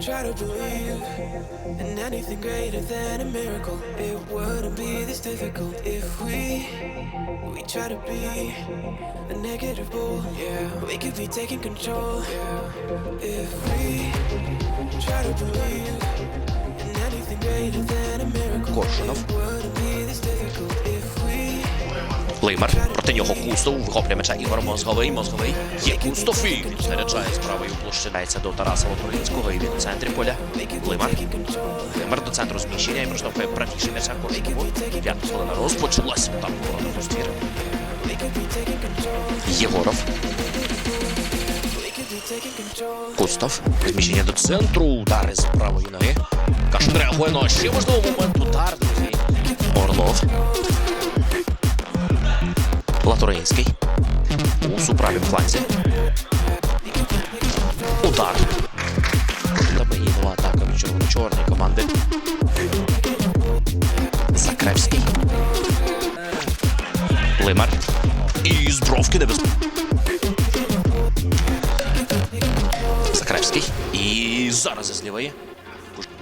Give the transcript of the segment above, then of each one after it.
try to believe in anything greater than a miracle. It wouldn't be this difficult if we we try to be a negative bull. Yeah, we could be taking control. Yeah, if we try to believe in anything greater than a miracle. Леймар. Проти нього Кустов. Вихоплює Ігор Мозговий. Мозговий. Є Кустов. І він заряджає до Тараса Лотуринського. І він у центрі поля. Леймар. Леймар до центру зміщення і проштовхує правіше м'яча Коршунову. П'ята хвилина розпочалась. Там ворона розтвір. Єгоров. Кустов. Зміщення до центру. Удари з правої ноги. Кашин реагує на ще можливо момент. Удар. Орлов. Латуринський. У суправім фланзі. Удар. Табаїнова атака від червоно-чорної команди. Закревський. Лимар. І з бровки небез... Закревський. І зараз із лівої.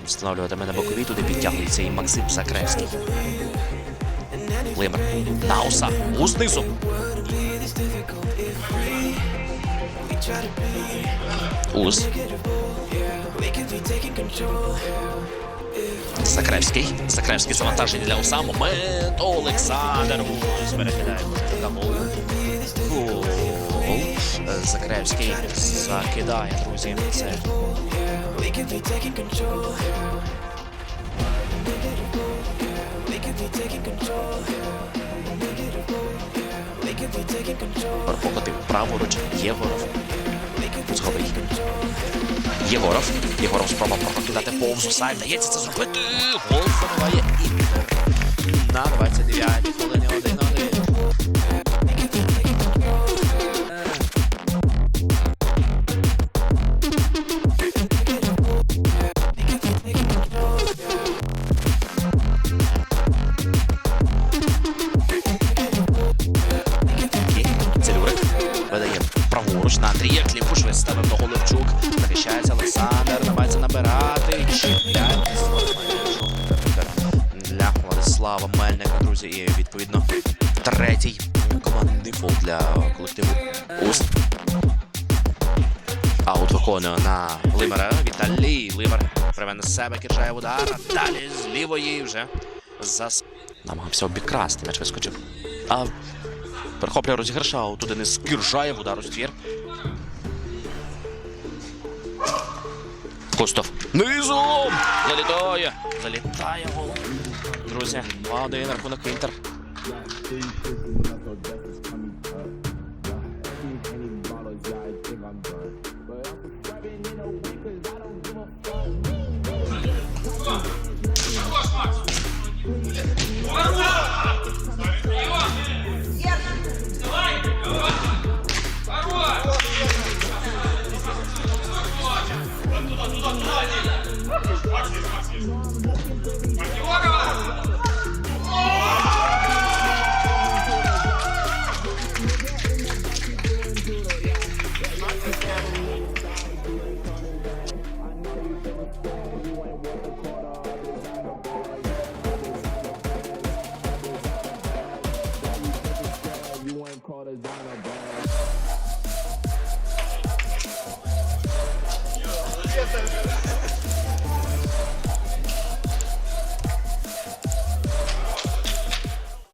Встановлюватиме на боковій, туди підтягується і Максим Закревський. Лимар. Науса. У знизу. Уз. Закревський. Закревський завантаження для Уса. Момент. Олександр Уз перекидає на гол. Гол. Закревський закидає, друзі. Це Покотив праворуч. Єгоров. Мозговий. Єгоров. Єгоров спроба прокидати повз Усай. Вдається це зробити. Гол забиває Ігор. На 29-й хвилині 1-1. Виставив до Головчук. Захищається Олександр, намагається набирати. Чіпляє. Для Владислава Мельника, друзі, і відповідно третій командний фол для колективу Уст. Аут виконує на Лимера. Віталій Лимер приве на себе киржає удар. Далі з лівої вже зас... Намагався обікрасти, м'яч вискочив. А Перехоплює розіграша, туди не скіржає удар у ствір. Кустов. Низом! Залітає! Залітає гол. Друзі, 2-1 рахунок Інтер.